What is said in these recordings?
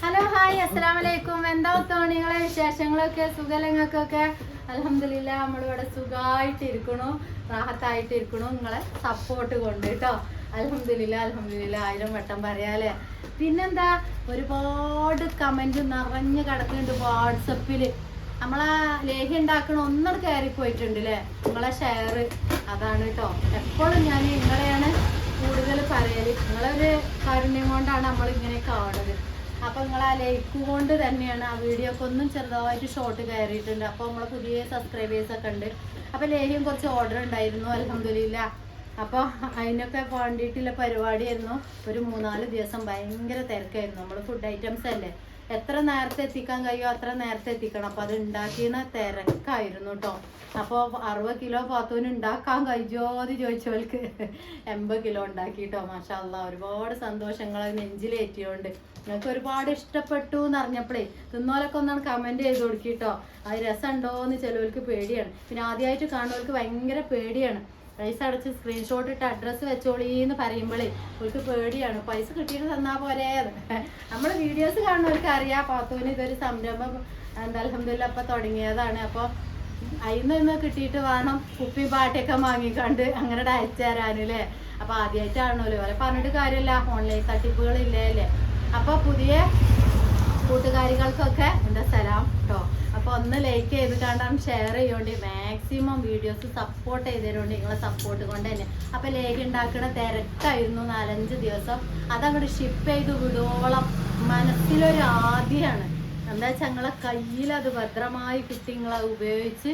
Hello hi അസ്സലാം വലൈക്കും എന്താ തോണികളെ വിശേഷങ്ങളൊക്കെ സുഖലങ്ങൾക്കൊക്കെ? അലഹമില്ല നമ്മളിവിടെ സുഖമായിട്ട് ഇരിക്കണു റാഹത്തായിട്ട് ഇരിക്കണു നിങ്ങളെ സപ്പോർട്ട് കൊണ്ട് കേട്ടോ അലഹമില്ല അലഹമില്ല ആയിരം വട്ടം പറയാലേ പിന്നെന്താ? ഒരുപാട് കമന്റ് നിറഞ്ഞു കിടക്കുന്നുണ്ട് വാട്സപ്പിൽ നമ്മളെ ലേഹി ഉണ്ടാക്കണ ഒന്നും കയറി പോയിട്ടുണ്ട് അല്ലേ നിങ്ങളെ ഷെയർ അതാണ് കേട്ടോ എപ്പോഴും ഞാൻ നിങ്ങളെയാണ് കൂടുതൽ പറയൽ. നിങ്ങളൊരു കാരുണ്യം കൊണ്ടാണ് നമ്മൾ ഇങ്ങനെ കാണുന്നത് അപ്പൊ നിങ്ങൾ ആ ലൈക്ക് കൊണ്ട് തന്നെയാണ് ആ വീഡിയോ ഒക്കെ ഒന്നും ചെറുതായിട്ട് ഷോർട്ട് കയറിയിട്ടുണ്ട്. അപ്പൊ നമ്മളെ പുതിയ സബ്സ്ക്രൈബേഴ്സ് ഒക്കെ ഉണ്ട്. അപ്പൊ ലേഹ്യം കുറച്ച് ഓർഡർ ഉണ്ടായിരുന്നു അലഹമില്ല അപ്പോൾ അതിനൊക്കെ വേണ്ടിയിട്ടുള്ള പരിപാടിയായിരുന്നു. ഒരു മൂന്നാൽ ദിവസം ഭയങ്കര തിരക്കായിരുന്നു. നമ്മൾ ഫുഡ് ഐറ്റംസ് അല്ലേ? എത്ര നേരത്തെ എത്തിക്കാൻ കഴിയുമോ അത്ര നേരത്തെ എത്തിക്കണം. അപ്പോൾ അത് ഉണ്ടാക്കിയെന്ന തിരക്കായിരുന്നു കേട്ടോ അപ്പോൾ അറുപത് കിലോ പാത്തൂന് ഉണ്ടാക്കാൻ കഴിയുമോ എന്ന് ചോദിച്ചവൾക്ക് എൺപത് കിലോ ഉണ്ടാക്കി കേട്ടോ മാഷാ ഒരുപാട് സന്തോഷങ്ങൾ നെഞ്ചിലേറ്റിയോണ്ട്. നിങ്ങൾക്ക് ഒരുപാട് ഇഷ്ടപ്പെട്ടു എന്ന് അറിഞ്ഞപ്പോഴേ തിന്നോലൊക്കെ ഒന്നാണ് കമന്റ് ചെയ്ത് കൊടുക്കിട്ടോ. അത് രസമുണ്ടോ എന്ന് ചിലവർക്ക് പേടിയാണ്. പിന്നെ ആദ്യമായിട്ട് കാണുന്നവർക്ക് ഭയങ്കര പേടിയാണ്. പൈസ അടച്ച് സ്ക്രീൻഷോട്ട് ഇട്ട് അഡ്രസ്സ് വെച്ചോളീന്ന് പറയുമ്പോഴേ അവർക്ക് പേടിയാണ്. പൈസ കിട്ടിയിട്ട് തന്നാ പോരേ നമ്മൾ വീഡിയോസ് കാണുന്നവർക്ക് അറിയാം. പാത്തുവിന് ഇതൊരു സംരംഭം എന്താ അലഹമില്ല അപ്പം തുടങ്ങിയതാണ്. അപ്പോൾ അതിൽ നിന്ന് കിട്ടിയിട്ട് വേണം കുപ്പി പാട്ടൊക്കെ വാങ്ങിക്കണ്ട് അങ്ങനെ അയച്ചു തരാനല്ലേ അപ്പൊ ആദ്യമായിട്ടാണല്ലോ അവരെ പറഞ്ഞിട്ട് കാര്യമില്ല. ഓൺലൈൻ തട്ടിപ്പുകളില്ലേ അല്ലേ അപ്പൊ പുതിയ കൂട്ടുകാരികൾക്കൊക്കെ എന്റെ സലാം കേട്ടോ അപ്പോൾ ഒന്ന് ലൈക്ക് ചെയ്ത് കണ്ടാണ് ഷെയർ ചെയ്യോണ്ട്. മാക്സിമം വീഡിയോസ് സപ്പോർട്ട് ചെയ്തതുകൊണ്ട് നിങ്ങളെ സപ്പോർട്ട് കൊണ്ട് തന്നെ. അപ്പോൾ ലേക്ക് ഉണ്ടാക്കണ തിരക്കായിരുന്നു നാലഞ്ച് ദിവസം. അതങ്ങോട്ട് ഷിപ്പ് ചെയ്ത് വിടോളം മനസ്സിലൊരു ആദ്യമാണ് എന്താ വെച്ചാൽ ഞങ്ങളെ കയ്യിൽ അത് ഭദ്രമായി കിട്ടി. നിങ്ങളത് ഉപയോഗിച്ച്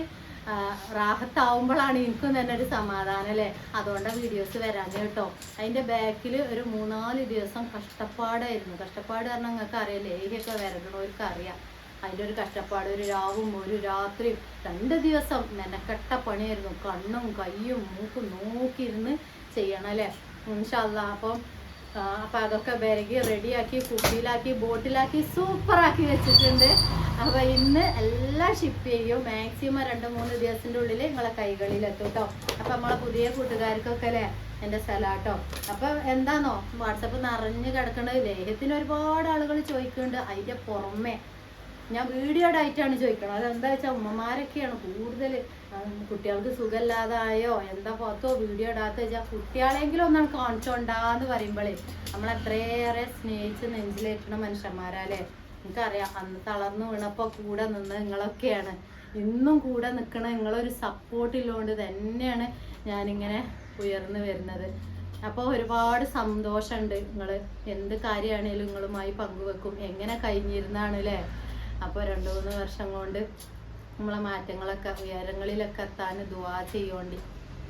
റാഹത്താവുമ്പോഴാണ് എനിക്കും തന്നെ ഒരു സമാധാനം അല്ലേ? അതുകൊണ്ടാണ് വീഡിയോസ് വരാൻ കേട്ടോ. അതിന്റെ ബാക്കിൽ ഒരു മൂന്നാൽ ദിവസം കഷ്ടപ്പാടായിരുന്നു. കഷ്ടപ്പാട് പറഞ്ഞാൽ നിങ്ങൾക്ക് അറിയാം ലേഹ്യൊക്കെ വരകണവർക്ക് അറിയാം. അതിന്റെ ഒരു കഷ്ടപ്പാട് ഒരു രാവും ഒരു രാത്രിയും രണ്ട് ദിവസം മെനക്കെട്ട പണിയായിരുന്നു. കണ്ണും കയ്യും മൂക്കും നോക്കിയിരുന്ന് ചെയ്യണം അല്ലേ? ഇൻഷല്ല അപ്പം അപ്പൊ അതൊക്കെ വിരകി റെഡിയാക്കി കുപ്പിയിലാക്കി ബോട്ടിലാക്കി സൂപ്പറാക്കി വെച്ചിട്ടുണ്ട്. അപ്പൊ ഇന്ന് എല്ലാം ഷിപ്പ് ചെയ്യും. മാക്സിമം രണ്ട് മൂന്ന് ദിവസത്തിന്റെ ഉള്ളിൽ നിങ്ങളെ കൈകളിൽ എത്തും കേട്ടോ അപ്പൊ നമ്മളെ പുതിയ കൂട്ടുകാർക്കൊക്കെ അല്ലേ എന്റെ സ്ഥലാട്ടോ അപ്പൊ എന്താന്നോ വാട്സപ്പ് നിറഞ്ഞു കിടക്കണത് ലേഹത്തിന് ഒരുപാട് ആളുകൾ ചോദിക്കുന്നുണ്ട്. അതിന്റെ പുറമെ ഞാൻ വീഡിയോയുടെ ആയിട്ടാണ് ചോദിക്കണം അതെന്താ വെച്ചാൽ ഉമ്മമാരൊക്കെയാണ് കൂടുതൽ കുട്ടികൾക്ക് സുഖമില്ലാതായോ എന്താ പുറത്തോ വീഡിയോ ഇടാത്ത വെച്ചാൽ കുട്ടികളെങ്കിലും ഒന്നാണ് കാണിച്ചോണ്ടാന്ന് പറയുമ്പോഴേ നമ്മൾ അത്രയേറെ സ്നേഹിച്ച് നെഞ്ചിലേറ്റണ മനുഷ്യന്മാരല്ലേ? എനിക്കറിയാം. അന്ന് തളർന്നു വീണപ്പോൾ കൂടെ നിന്ന് നിങ്ങളൊക്കെയാണ്. ഇന്നും കൂടെ നിൽക്കണ നിങ്ങളൊരു സപ്പോർട്ടില്ലോണ്ട് തന്നെയാണ് ഞാനിങ്ങനെ ഉയർന്നു വരുന്നത്. അപ്പോൾ ഒരുപാട് സന്തോഷമുണ്ട് നിങ്ങൾ എന്ത് കാര്യമാണേലും നിങ്ങളുമായി പങ്കുവെക്കും. എങ്ങനെ കഴിഞ്ഞിരുന്നാണ് അല്ലേ അപ്പോൾ രണ്ട് മൂന്ന് വർഷം കൊണ്ട് നമ്മളെ മാറ്റങ്ങളൊക്കെ ഉയരങ്ങളിലൊക്കെ എത്താൻ ദുവാ ചെയ്യോണ്ടി.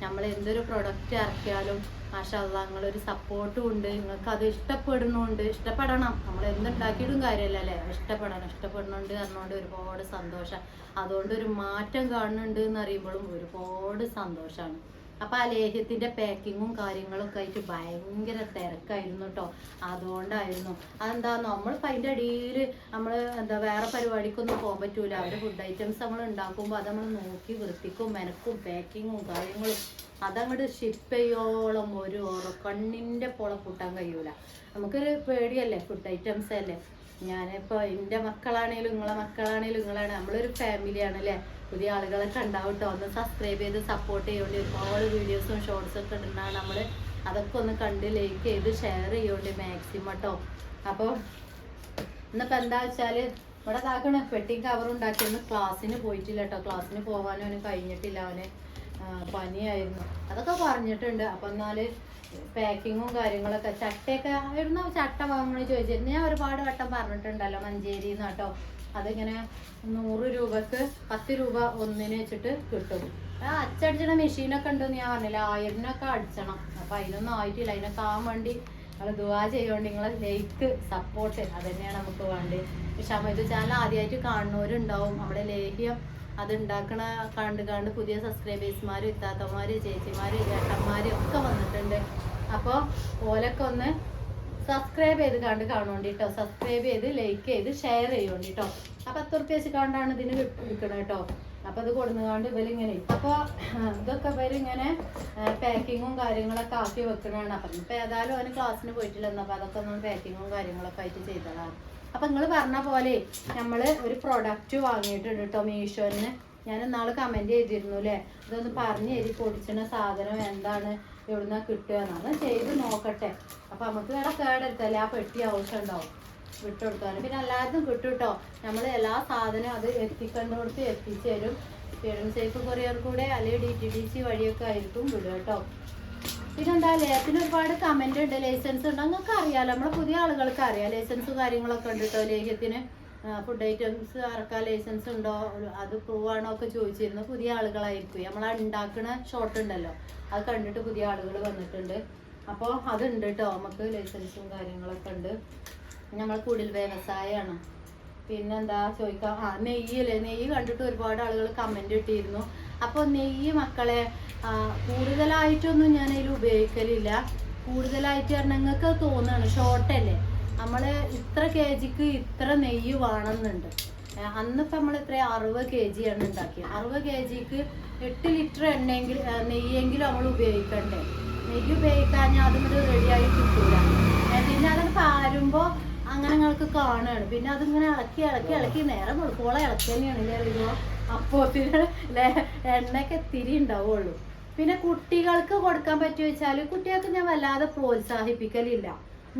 നമ്മൾ എന്തൊരു പ്രൊഡക്റ്റ് ഇറക്കിയാലും മാഷല്ല നിങ്ങളൊരു സപ്പോർട്ടും ഉണ്ട്. നിങ്ങൾക്ക് അത് ഇഷ്ടപ്പെടുന്നുണ്ട്. ഇഷ്ടപ്പെടണം. നമ്മൾ എന്തുണ്ടാക്കിയിട്ടും കാര്യമല്ല അല്ലേ? ഇഷ്ടപ്പെടണം. ഇഷ്ടപ്പെടുന്നുണ്ട് പറഞ്ഞുകൊണ്ട് ഒരുപാട് സന്തോഷം. അതുകൊണ്ട് ഒരു മാറ്റം കാണുന്നുണ്ട് എന്ന് അറിയുമ്പോഴും ഒരുപാട് സന്തോഷമാണ് അപ്പൊ ആ ലേഹ്യത്തിന്റെ പാക്കിങ്ങും കാര്യങ്ങളും ഒക്കെ ആയിട്ട് ഭയങ്കര തിരക്കായിരുന്നു കേട്ടോ അതുകൊണ്ടായിരുന്നു. അതെന്താ നമ്മളിപ്പോൾ അതിന്റെ അടിയിൽ നമ്മൾ എന്താ വേറെ പരിപാടിക്കൊന്നും പോകാൻ പറ്റൂല. അവരുടെ ഫുഡ് ഐറ്റംസ് നമ്മൾ ഉണ്ടാക്കുമ്പോൾ അത് നമ്മൾ നോക്കി വൃത്തിക്കും മെനക്കും പാക്കിങ്ങും കാര്യങ്ങളും അതങ്ങോട്ട് ഷിപ്പ് ചെയ്യോളം ഒരു കണ്ണിന്റെ പൊള കൂട്ടാൻ കഴിയൂല. നമുക്കൊരു പേടിയല്ലേ ഫുഡ് ഐറ്റംസ് അല്ലേ? ഞാനിപ്പോൾ എന്റെ മക്കളാണേലും നിങ്ങളെ മക്കളാണേലും നിങ്ങളാണ്. നമ്മളൊരു ഫാമിലിയാണ് അല്ലേ പുതിയ ആളുകളൊക്കെ ഉണ്ടാവും കേട്ടോ ഒന്ന് സബ്സ്ക്രൈബ് ചെയ്ത് സപ്പോർട്ട് ചെയ്യേണ്ടി ഒരുപാട് വീഡിയോസും ഷോർട്സും ഒക്കെ ഇടുന്നതാണ് നമ്മൾ അതൊക്കെ ഒന്ന് കണ്ട് ലൈക്ക് ചെയ്ത് ഷെയർ ചെയ്യേണ്ടി മാക്സിമം കേട്ടോ അപ്പോൾ ഇന്നിപ്പോൾ എന്താ വെച്ചാൽ ഇവിടെ ഇതാക്കണ ഫെട്ടിങ് കവർ ഉണ്ടാക്കിയൊന്ന് ക്ലാസ്സിന് പോയിട്ടില്ല കേട്ടോ ക്ലാസ്സിന് പോകാനും അവന് കഴിഞ്ഞിട്ടില്ല. അവന് പനിയായിരുന്നു. അതൊക്കെ പറഞ്ഞിട്ടുണ്ട്. അപ്പം എന്നാൽ പാക്കിങ്ങും കാര്യങ്ങളൊക്കെ ചട്ടയൊക്കെ ആയിരുന്നു? ചട്ട വാങ്ങണമെന്ന് ചോദിച്ചിരുന്നു ഞാൻ ഒരുപാട് വട്ടം പറഞ്ഞിട്ടുണ്ടല്ലോ മഞ്ചേരി കേട്ടോ അതിങ്ങനെ നൂറ് രൂപക്ക് പത്ത് രൂപ ഒന്നിന് വെച്ചിട്ട് കിട്ടും. ആ അച്ചടിച്ചണ മെഷീനൊക്കെ ഉണ്ടെന്ന് ഞാൻ പറഞ്ഞില്ല ആയിരനൊക്കെ അടിച്ചണം. അപ്പം അതിനൊന്നും ആയിട്ടില്ല. അതിനൊക്കെ ആവാൻ വേണ്ടി നിങ്ങൾ ദുവാ ചെയ്യോണ്ട് നിങ്ങളെ ലൈക്ക് സപ്പോർട്ട് അത് തന്നെയാണ് നമുക്ക് വേണ്ടത്. പക്ഷെ അമ്മ ഇത് ചാനൽ ആദ്യമായിട്ട് കാണുന്നവരുണ്ടാവും. നമ്മുടെ ലേഹ്യം അത് ഉണ്ടാക്കണ കണ്ട് കണ്ട് പുതിയ സബ്സ്ക്രൈബേഴ്സ്മാരും ഇത്താത്തമാര് ചേച്ചിമാര് ചേട്ടന്മാര് ഒക്കെ വന്നിട്ടുണ്ട്. അപ്പോൾ ഓലൊക്കെ ഒന്ന് സബ്സ്ക്രൈബ് ചെയ്ത് കണ്ട് കാണുകൊണ്ട് കേട്ടോ. സബ്സ്ക്രൈബ് ചെയ്ത് ലൈക്ക് ചെയ്ത് ഷെയർ ചെയ്യുകൊണ്ട് കേട്ടോ. അപ്പൊ പത്ത് റുപ്യ വെച്ച് കണ്ടാണ് ഇതിന് വിൽക്കണം കേട്ടോ. അപ്പൊ അത് കൊടുന്നുകൊണ്ട് ഇവരിങ്ങനെ അപ്പൊ ഇതൊക്കെ ഇവരിങ്ങനെ പാക്കിങ്ങും കാര്യങ്ങളൊക്കെ ആക്കി വെക്കണതാണ്. അപ്പം ഇപ്പൊ ഏതായാലും അവന് ക്ലാസ്സിന് പോയിട്ടില്ല അപ്പൊ അതൊക്കെ ഒന്ന് പാക്കിങ്ങും കാര്യങ്ങളൊക്കെ ആയിട്ട് ചെയ്തതാണ്. അപ്പൊ നിങ്ങൾ പറഞ്ഞ പോലെ നമ്മൾ ഒരു പ്രൊഡക്റ്റ് വാങ്ങിയിട്ടുണ്ട് കേട്ടോ മീഷോന് ഞാൻ ഇന്നാൾ കമന്റ് ചെയ്തിരുന്നു അല്ലേ ഇതൊന്ന് പറഞ്ഞു തരി പൊടിച്ചണ സാധനം എന്താണ്? എവിടുന്ന കിട്ടുക? എന്നാണ് ചെയ്ത് നോക്കട്ടെ. അപ്പൊ നമുക്ക് വേറെ കേടെടുത്തല്ലേ ആ പെട്ടി ആവശ്യം ഉണ്ടാവും. വിട്ടുകൊടുക്കാൻ. പിന്നെ എല്ലാവർക്കും കിട്ടും കേട്ടോ നമ്മൾ എല്ലാ സാധനവും അത് എത്തിക്കേണ്ടടുത്ത് എത്തിച്ചു തരും. സ്പീഡൻ സേഫ് കൊറിയർ കൂടെ അല്ലെങ്കിൽ ഡി ടി ഡി സി വഴിയൊക്കെ ആയിരിക്കും വിടുക കേട്ടോ. പിന്നെന്താ ലേസിന് ഒരുപാട് കമന്റ് ഉണ്ട്. ലൈസൻസ് ഉണ്ട്. നിങ്ങൾക്ക് അറിയാലോ. നമ്മളെ പുതിയ ആളുകൾക്ക് അറിയാം. ലൈസൻസ് കാര്യങ്ങളൊക്കെ ഉണ്ട് കേട്ടോ ലേഹ്യത്തിന് ഫുഡ് ഐറ്റംസ് ഇറക്കാൻ ലൈസൻസ് ഉണ്ടോ? അത് പ്രൂവ് ആണോ ഒക്കെ ചോദിച്ചിരുന്നു. പുതിയ ആളുകളായിരിക്കും. നമ്മൾ ഉണ്ടാക്കുന്ന ഷോട്ട് ഉണ്ടല്ലോ. അത് കണ്ടിട്ട് പുതിയ ആളുകൾ വന്നിട്ടുണ്ട്. അപ്പോൾ അതുണ്ട് കേട്ടോ നമുക്ക് ലൈസൻസും കാര്യങ്ങളൊക്കെ ഉണ്ട്. നമ്മൾ കുടിൽ വ്യവസായമാണ് പിന്നെന്താ ചോദിക്കാം? ആ നെയ്യല്ലേ നെയ്യ് കണ്ടിട്ട് ഒരുപാട് ആളുകൾ കമന്റ് ഇട്ടിരുന്നു. അപ്പോൾ നെയ്യ് മക്കളെ കൂടുതലായിട്ടൊന്നും ഞാൻ അതിൽ ഉപയോഗിക്കലില്ല. കൂടുതലായിട്ട് പറഞ്ഞാൽ നിങ്ങൾക്ക് തോന്നുകയാണ് ഷോർട്ടല്ലേ നമ്മൾ ഇത്ര കെ ജിക്ക് ഇത്ര നെയ്യ് വേണമെന്നുണ്ട്. അന്നിപ്പോൾ നമ്മൾ ഇത്ര അറുപത് കെ ജിയാണ് ഉണ്ടാക്കിയത്. അറുപത് കെ ജിക്ക് എട്ട് ലിറ്റർ എണ്ണയെങ്കിൽ നെയ്യെങ്കിലും നമ്മൾ ഉപയോഗിക്കണ്ടേ? നെയ്യ് ഉപയോഗിക്കാഞ്ഞാൽ അതും ഒരു റെഡിയായി കിട്ടൂല. പിന്നെ അത് പാരുമ്പോൾ അങ്ങനെ നിങ്ങൾക്ക് കാണുകയാണ് പിന്നെ അതിങ്ങനെ ഇളക്കി ഇളക്കി ഇളക്കി നേരം കൊടുക്കുമ്പോൾ ഇളക്കി തന്നെയാണ് ഇല്ലേ അപ്പോൾ പിന്നെ എണ്ണയൊക്കെ ഇത്തിരി ഉണ്ടാവുള്ളൂ പിന്നെ കുട്ടികൾക്ക് കൊടുക്കാൻ പറ്റുമോ വെച്ചാൽ കുട്ടികൾക്ക് ഞാൻ വല്ലാതെ പ്രോത്സാഹിപ്പിക്കലില്ല.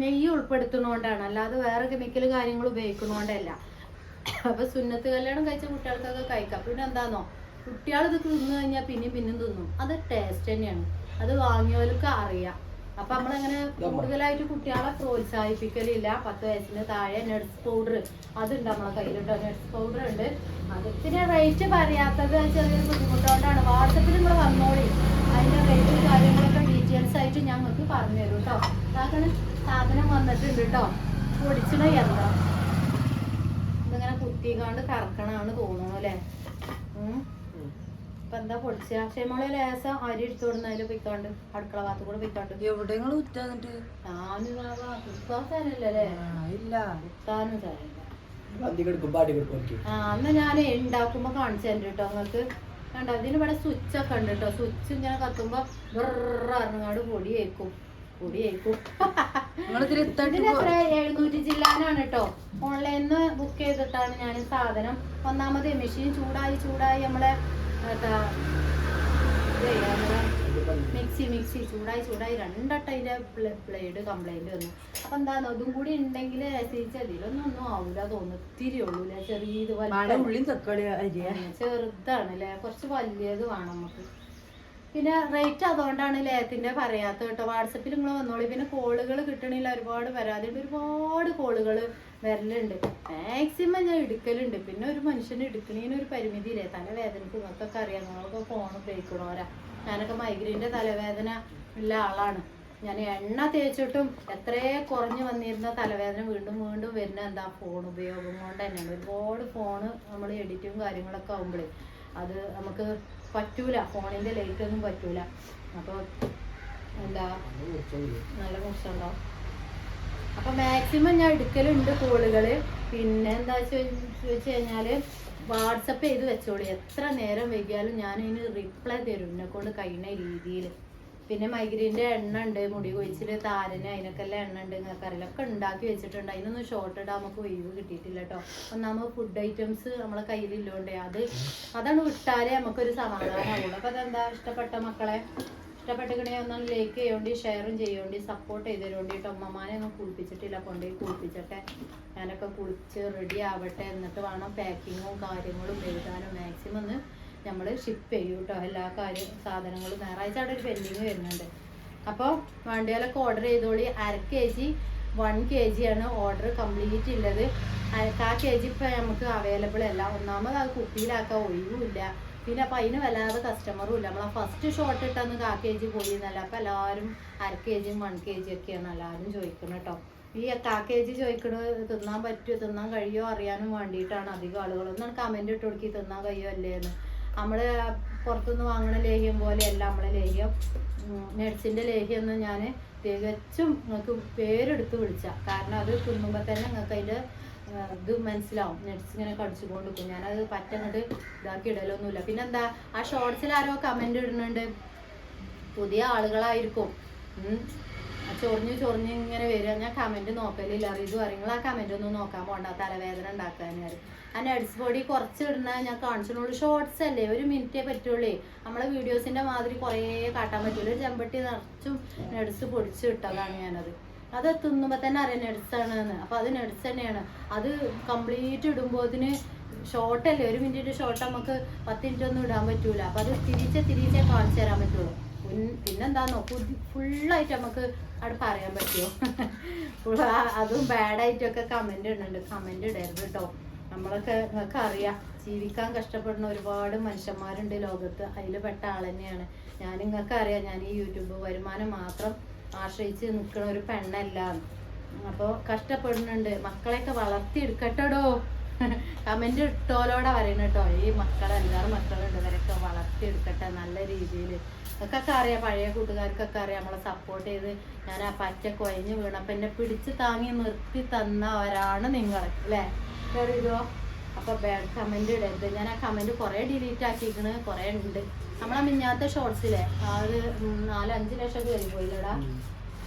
നെയ്യ് ഉൾപ്പെടുത്തുന്നതുകൊണ്ടാണ് അല്ലാതെ വേറെ കെമിക്കൽ കാര്യങ്ങൾ ഉപയോഗിക്കുന്നതുകൊണ്ടല്ല അപ്പൊ സുന്നത്ത് കല്യാണം കഴിച്ച കുട്ടികൾക്കൊക്കെ കഴിക്കാം. പിന്നെ എന്താന്നോ? കുട്ടികൾ ഇത് തിന്നു കഴിഞ്ഞാൽ പിന്നെയും പിന്നെയും തിന്നും. അത് ടേസ്റ്റ് തന്നെയാണ്. അത് വാങ്ങിയവർക്ക് അറിയാം. അപ്പൊ നമ്മളങ്ങനെ കൂടുതലായിട്ട് കുട്ടികളെ പ്രോത്സാഹിപ്പിക്കലില്ല. പത്ത് വയസ്സിന് താഴെ നട്സ് പൗഡർ അതുണ്ട് നമ്മളെ കയ്യിലുണ്ടോ. നട്സ് പൗഡർ ഉണ്ട് അതിന് റേറ്റ് പറയാത്തത് ചെറിയൊരു ബുദ്ധിമുട്ടുകൊണ്ടാണ് വാട്സപ്പിൽ നിങ്ങൾ വന്നോളി. അതിന്റെ റേറ്റും കാര്യങ്ങളൊക്കെ ഡീറ്റെയിൽസ് ആയിട്ട് ഞങ്ങൾക്ക് പറഞ്ഞു തരും കേട്ടോ അതാക്കണ സാധനം വന്നിട്ടുണ്ട് കേട്ടോ പൊടിച്ചണ യന്ത്രം. ഇതിങ്ങനെ കുത്തിക്കാണ്ട് കറക്കണാണ് തോന്നുന്നു അല്ലേ ഉം. ഇപ്പൊ എന്താ പൊടിച്ച ക്ഷമളെ ലേസം അരി എടുത്തു കൊടുന്നതിൽ പൊയ്ക്കാണ്ട് അടുക്കള ഭാഗത്ത് കൂടെ പൊയ്ക്കാണ്ട്. എവിടെ നിങ്ങൾ ഉറ്റാന്നിട്ട് ഞാനില്ലേ ഇല്ല. കുത്താനും തരില്ല അധികം പാട്ടി കൊടുക്കും ആ അന്ന് ഞാൻ ഉണ്ടാക്കുമ്പോ കാണിച്ചു തരണ്ട് കേട്ടോ നിങ്ങൾക്ക് കണ്ടോ ഇതിന് ഇവിടെ സ്വിച്ച് ഒക്കെ ഉണ്ട് കേട്ടോ സ്വിച്ച് ഇങ്ങനെ കത്തുമ്പോ വെറുങ്ങാട് പൊടി ഏക്കും. പൊടി ഏക്കും. എഴുന്നൂറ്റി ജില്ലാനാണ് കേട്ടോ ഓൺലൈനിൽ നിന്ന് ബുക്ക് ചെയ്തിട്ടാണ് ഞാൻ സാധനം. ഒന്നാമത് മെഷീൻ ചൂടായി ചൂടായി നമ്മളെ ഇത് മിക്സി മിക്സി ചൂടായി ചൂടായി. രണ്ടട്ട അതിന്റെ ബ്ലേഡ് കംപ്ലൈന്റ് വന്നു. അപ്പം എന്താണ് അതും കൂടി ഉണ്ടെങ്കിൽ ഇതിലൊന്നും ഒന്നും ആവില്ല തോന്നുന്നു. ഇത്തിരി ഉള്ളൂല ചെറിയ ഇത് അരിയ. ചെറുതാണ് അല്ലേ? കുറച്ച് വലിയത് വേണം നമുക്ക്. പിന്നെ റേറ്റ് അതുകൊണ്ടാണ് ലേത്തിന്റെ പറയാത്ത കേട്ടോ. വാട്സപ്പിൽ നിങ്ങൾ വന്നോളി. പിന്നെ കോളുകൾ കിട്ടണില്ല. ഒരുപാട് വരാതെ ഒരുപാട് കോളുകൾ വരലുണ്ട്. മാക്സിമം ഞാൻ എടുക്കലുണ്ട്. പിന്നെ ഒരു മനുഷ്യന് എടുക്കണേന് ഒരു പരിമിതി ഇല്ലേ തലവേദനക്ക് നിങ്ങൾക്കൊക്കെ അറിയാം. നിങ്ങളൊക്കെ ഫോൺ ഉപയോഗിക്കണോരാ. ഞാനൊക്കെ മൈഗ്രീന്റെ തലവേദന ഉള്ള ആളാണ്. ഞാൻ എണ്ണ തേച്ചിട്ടും എത്രയേ കുറഞ്ഞു വന്നിരുന്ന തലവേദന വീണ്ടും വീണ്ടും വരുന്ന എന്താ ഫോൺ ഉപയോഗം കൊണ്ട് തന്നെയാണ് ഒരുപാട് ഫോണ് നമ്മൾ എഡിറ്റും കാര്യങ്ങളൊക്കെ ആകുമ്പോഴേ അത് നമുക്ക് പറ്റൂല ഫോണിന്റെ ലൈറ്റ് ഒന്നും പറ്റൂല. അപ്പോൾ എന്താ നല്ല മോശമുണ്ടാവും അപ്പൊ മാക്സിമം ഞാൻ എടുക്കലുണ്ട് കോളുകൾ. പിന്നെ എന്താ ചോദിച്ചു കഴിഞ്ഞാൽ വാട്സപ്പ് ചെയ്ത് വെച്ചോളൂ. എത്ര നേരം വൈകിയാലും ഞാൻ അതിന് റിപ്ലൈ തരും. എന്നെ കൊണ്ട് കഴിയുന്ന രീതിയിൽ പിന്നെ മൈഗ്രീന്റെ എണ്ണ ഉണ്ട് മുടി കൊഴിച്ചിൽ താരന് അതിനൊക്കെല്ലാം എണ്ണ ഉണ്ട് നിങ്ങൾക്ക് അറിയില്ല ഒക്കെ ഉണ്ടാക്കി വെച്ചിട്ടുണ്ട്. അതിനൊന്നും ഷോർട്ട് ഇടാൻ നമുക്ക് ഒഴിവ് കിട്ടിയിട്ടില്ല കേട്ടോ. ഒന്നാമത് ഫുഡ് ഐറ്റംസ് നമ്മളെ കയ്യിലില്ലോണ്ടേ അത് അതാണ് വിട്ടാലേ നമുക്കൊരു സമാധാനമാവുള്ളൂ. അപ്പോൾ അതെന്താ ഇഷ്ടപ്പെട്ട മക്കളെ? ഇഷ്ടപ്പെട്ടിങ്ങനെ ഒന്ന് ലൈക്ക് ചെയ്യോണ്ടി ഷെയറും ചെയ്യോണ്ടി സപ്പോർട്ട് ചെയ്ത് തരുவோണ്ടി കേട്ടോ. അമ്മമാനെ ഒന്നും കുളിപ്പിച്ചിട്ടില്ല കൊണ്ടുപോയി കുളിപ്പിച്ചട്ടെ. ഞാനൊക്കെ കുളിച്ച് റെഡി ആവട്ടെ. എന്നിട്ട് വേണം പാക്കിങ്ങും കാര്യങ്ങളും എഴുതാനും. മാക്സിമം ഒന്ന് നമ്മൾ ഷിപ്പ് ചെയ്യും കേട്ടോ എല്ലാ കാര്യം സാധനങ്ങളും. ഞായറാഴ്ച അവിടെ ഒരു പെൻഡിങ് വരുന്നുണ്ട്. അപ്പോൾ വണ്ടികളൊക്കെ ഓർഡർ ചെയ്തോളി. അര K G one K G ആണ് ഓർഡർ കംപ്ലീറ്റ് ഉള്ളത്. അരക്കാ കെ ജി ഇപ്പം നമുക്ക് അവൈലബിൾ അല്ല. ഒന്നാമത് അത് കുപ്പിയിലാക്കാൻ ഒഴിവുമില്ല. പിന്നെ അപ്പം അതിന് വല്ലാതെ കസ്റ്റമറും ഇല്ല. നമ്മളാ ഫസ്റ്റ് ഷോട്ട് ഇട്ടന്ന് കാ കെ ജി പോയി എന്നല്ല അപ്പം എല്ലാവരും അര കെ ജിയും വൺ കെ ജി ഒക്കെയാണ് എല്ലാവരും ചോദിക്കുന്നത് കേട്ടോ. ഈ കാ കെ ജി ചോദിക്കണത് തിന്നാൻ പറ്റുമോ തിന്നാൻ കഴിയുമോ അറിയാനും വേണ്ടിയിട്ടാണ് അധികം ആളുകൾ ഒന്നാണ് കമന്റ് ഇട്ട് കൊടുക്കി തിന്നാൻ കഴിയുമോ അല്ലേ എന്ന് നമ്മൾ പുറത്തുനിന്ന് വാങ്ങണ ലേഹ്യം പോലെയല്ല നമ്മളെ ലേഹ്യം. നട്സിന്റെ ലേഹ്യം ഞാൻ തികച്ചും നിങ്ങൾക്ക് പേരെടുത്ത് വിളിച്ച. കാരണം അത് തിന്നുമ്പോൾ തന്നെ നിങ്ങൾക്ക് അതിന്റെ ഇത് മനസ്സിലാവും. നട്സ് ഇങ്ങനെ കടിച്ചുകൊണ്ട് നിൽക്കും ഞാനത് പറ്റങ്ങോട്ട് ഇതാക്കി ഇടലൊന്നുമില്ല. പിന്നെന്താ ആ ഷോർട്സിൽ ആരോ കമന്റ് ഇടുന്നുണ്ട്. പുതിയ ആളുകളായിരിക്കും. ചൊറിഞ്ഞ് ചൊറിഞ്ഞ് ഇങ്ങനെ വരിക ഞാൻ കമന്റ് നോക്കലില്ല. ഇത് പറയും ആ കമന്റ് ഒന്നും നോക്കാൻ പോണ്ട. തലവേദന ഉണ്ടാക്കാൻ ആ നട്സ് പൊടി കുറച്ച് ഇടുന്ന ഞാൻ കാണിച്ചിട്ടുള്ളൂ ഷോർട്സ് അല്ലേ? ഒരു മിനിറ്റേ പറ്റുള്ളൂ. നമ്മളെ വീഡിയോസിന്റെ മാതിരി കുറേ കാട്ടാൻ പറ്റുള്ളൂ ഒരു ചെമ്പട്ടി നിറച്ചും നട്സ് പൊടിച്ച് ഇട്ടതാണ് ഞാനത്. അത് തിന്നുമ്പോൾ തന്നെ അറിയാം നട്സ് ആണെന്ന്. അപ്പൊ അത് നട്സ് തന്നെയാണ്. അത് കംപ്ലീറ്റ് ഇടുമ്പോതിന് ഷോർട്ട് അല്ലേ? ഒരു മിനിറ്റ് ഷോർട്ട് നമുക്ക് പത്ത് മിനിറ്റ് ഒന്നും ഇടാൻ പറ്റൂല. അപ്പൊ അത് തിരിച്ച് തിരിച്ചേ കാണിച്ചു തരാൻ പറ്റുള്ളൂ. ഉൻ- നോക്കൂ ഫുള്ളായിട്ട് നമുക്ക് അവിടെ പറയാൻ പറ്റുമോ അതും ബാഡായിട്ടൊക്കെ കമന്റ് ഇടുന്നുണ്ട്. കമന്റ് ഇടരുത് കേട്ടോ നമ്മളൊക്കെ നിങ്ങൾക്ക് അറിയാം ജീവിക്കാൻ കഷ്ടപ്പെടുന്ന ഒരുപാട് മനുഷ്യന്മാരുണ്ട് ലോകത്ത്. അതിൽ പെട്ട ആൾ തന്നെയാണ്. ഞാൻ നിങ്ങൾക്ക് അറിയാം ഞാൻ ഈ യൂട്യൂബ് വരുമാനം മാത്രം ആശ്രയിച്ച് നിൽക്കുന്ന ഒരു പെണ്ണല്ല. അപ്പോൾ കഷ്ടപ്പെടുന്നുണ്ട്. മക്കളെയൊക്കെ വളർത്തിയെടുക്കട്ടോ കമന്റ് ഇട്ടോലോടെ പറയുന്നത് കേട്ടോ ഈ മക്കളെ എല്ലാവരും മക്കളുണ്ട്. ഇവരൊക്കെ വളർത്തിയെടുക്കട്ടെ നല്ല രീതിയിൽ ഒക്കെ അറിയാം പഴയ കൂട്ടുകാർക്കൊക്കെ അറിയാം. നമ്മളെ സപ്പോർട്ട് ചെയ്ത് ഞാൻ ആ പറ്റ കൊയഞ്ഞ് വീണപ്പോൾ എന്നെ പിടിച്ച് താങ്ങി നിർത്തി തന്നവരാണ് നിങ്ങൾ അല്ലേ? ഇതോ അപ്പൊ ബാഡ് കമന്റ് ഇടരുത്. ഞാൻ ആ കമന്റ് കുറെ ഡിലീറ്റ് ആക്കിയിരിക്കണ് കുറെ ഉണ്ട്. നമ്മളെ മിഞ്ഞാത്ത ഷോർട്സിലെ ആ ഒരു നാലഞ്ച് ലക്ഷം കയറി പോയില്ലടാ?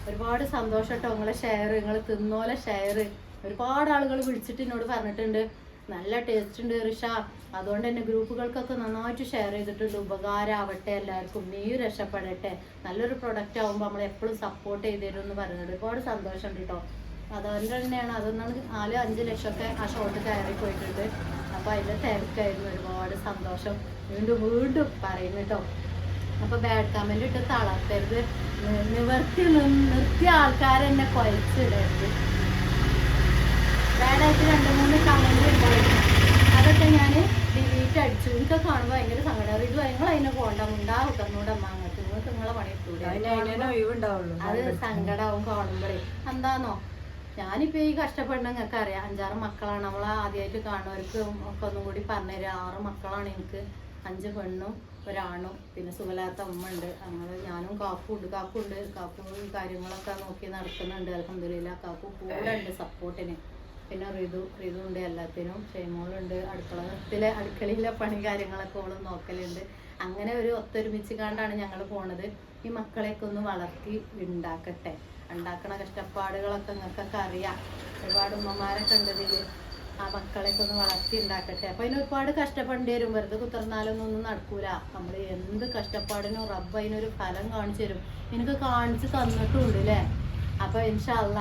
ഒരുപാട് സന്തോഷം കേട്ടോ നിങ്ങളെ ഷെയർ നിങ്ങൾ തിന്നോലെ ഷെയർ ഒരുപാട് ആളുകൾ വിളിച്ചിട്ട് എന്നോട് പറഞ്ഞിട്ടുണ്ട്. നല്ല ടേസ്റ്റ് ഉണ്ട് ഋഷ അതുകൊണ്ട് തന്നെ ഗ്രൂപ്പുകൾക്കൊക്കെ നന്നായിട്ട് ഷെയർ ചെയ്തിട്ടുണ്ട്. ഉപകാരമാവട്ടെ എല്ലാവർക്കും. നീ രക്ഷപ്പെടട്ടെ. നല്ലൊരു പ്രൊഡക്റ്റ് ആകുമ്പോൾ നമ്മൾ എപ്പോഴും സപ്പോർട്ട് ചെയ്ത് എന്ന് പറയുന്നത് ഒരുപാട് സന്തോഷമുണ്ട് കേട്ടോ അതുകൊണ്ട് തന്നെയാണ് അതൊന്നാണ് നാല് അഞ്ച് ലക്ഷമൊക്കെ ആ ഷോട്ട് കയറി പോയിട്ടുണ്ട്. അപ്പോൾ അതിന്റെ തിരക്കായിരുന്നു. ഒരുപാട് സന്തോഷം. വീണ്ടും വീണ്ടും പറയുന്നു കേട്ടോ അപ്പോൾ ബാഡ് കമന്റ് ഇട്ട് തളർത്തരുത്. നിവർത്തി നിർത്തിയ ആൾക്കാരെന്നെ കുഴച്ചിടരുത് ബാഡായിട്ട് രണ്ട് മൂന്ന് കമന്റ് ഉണ്ടായിരുന്നു അതൊക്കെ ഞാൻ ഡിലീറ്റ് അടിച്ചു. എനിക്ക് കാണുമ്പോൾ ഭയങ്കര സങ്കടം. ഇത് നിങ്ങൾ അതിനെ പോകണ്ട മുണ്ടാ കുട്ടറിനോട് അമ്മ അങ്ങോട്ട്. നിങ്ങൾക്ക് നിങ്ങളെ പണി അതിന് അതിനെ ഒഴിവുണ്ടാവുള്ളൂ. അത് സങ്കടാവും കാണുമ്പോഴേ എന്താന്നോ? ഞാനിപ്പോ ഈ കഷ്ടപ്പെടുന്ന നിങ്ങൾക്ക് അറിയാം അഞ്ചാറ് മക്കളാണ്. നമ്മൾ ആദ്യമായിട്ട് കാണുന്നവർക്ക് ഒക്കെ ഒന്നും കൂടി പറഞ്ഞുതരാം. ആറ് മക്കളാണ് എനിക്ക്. അഞ്ച് പെണ്ണും ഒരാണും പിന്നെ സുഖലാത്ത അമ്മ ഉണ്ട് അങ്ങനെ ഞാനും കാക്കും ഉണ്ട്. കാക്കും കാപ്പും കാര്യങ്ങളൊക്കെ നോക്കി നടക്കുന്നുണ്ട്. അലഹമില്ല കാക്കു കൂടെ ഉണ്ട് സപ്പോർട്ടിന് പിന്നെ റിതു റിതു ഉണ്ട് എല്ലാത്തിനും ഷെയ്മോളുണ്ട് അടുക്കളത്തിലെ അടുക്കളയിലെ പണി കാര്യങ്ങളൊക്കെ ഓളും നോക്കലുണ്ട്. അങ്ങനെ ഒരു ഒത്തൊരുമിച്ച് കണ്ടാണ് ഞങ്ങൾ പോണത്. ഈ മക്കളെയൊക്കെ ഒന്ന് വളർത്തി ഉണ്ടാക്കട്ടെ ഉണ്ടാക്കണ കഷ്ടപ്പാടുകളൊക്കെ നിങ്ങൾക്കൊക്കെ അറിയാം. ഒരുപാട് ഉമ്മമാരൊക്കെ ഉണ്ട് ആ മക്കളെയൊക്കെ ഒന്ന് വളർത്തി ഉണ്ടാക്കട്ടെ അപ്പൊ അതിന് ഒരുപാട് കഷ്ടപ്പെടേണ്ടി വരും. വെറുതെ കുത്തിർന്നാലൊന്നും ഒന്നും നടക്കൂല. നമ്മൾ എന്ത് കഷ്ടപ്പാടിനും റബ്ബ് അതിനൊരു ഫലം കാണിച്ചു തരും. എനിക്ക് കാണിച്ചു തന്നിട്ടുണ്ട് അല്ലേ ഇൻഷാ ഇൻഷല്ല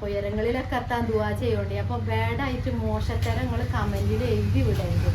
അപ്പൊ ഉയരങ്ങളിലൊക്കെ എത്താൻ ദുവാ ചെയ്യോണ്ടി. അപ്പൊ ബാഡായിട്ട് മോശത്തരങ്ങൾ കമന്റിൽ എഴുതി വിടരുത്.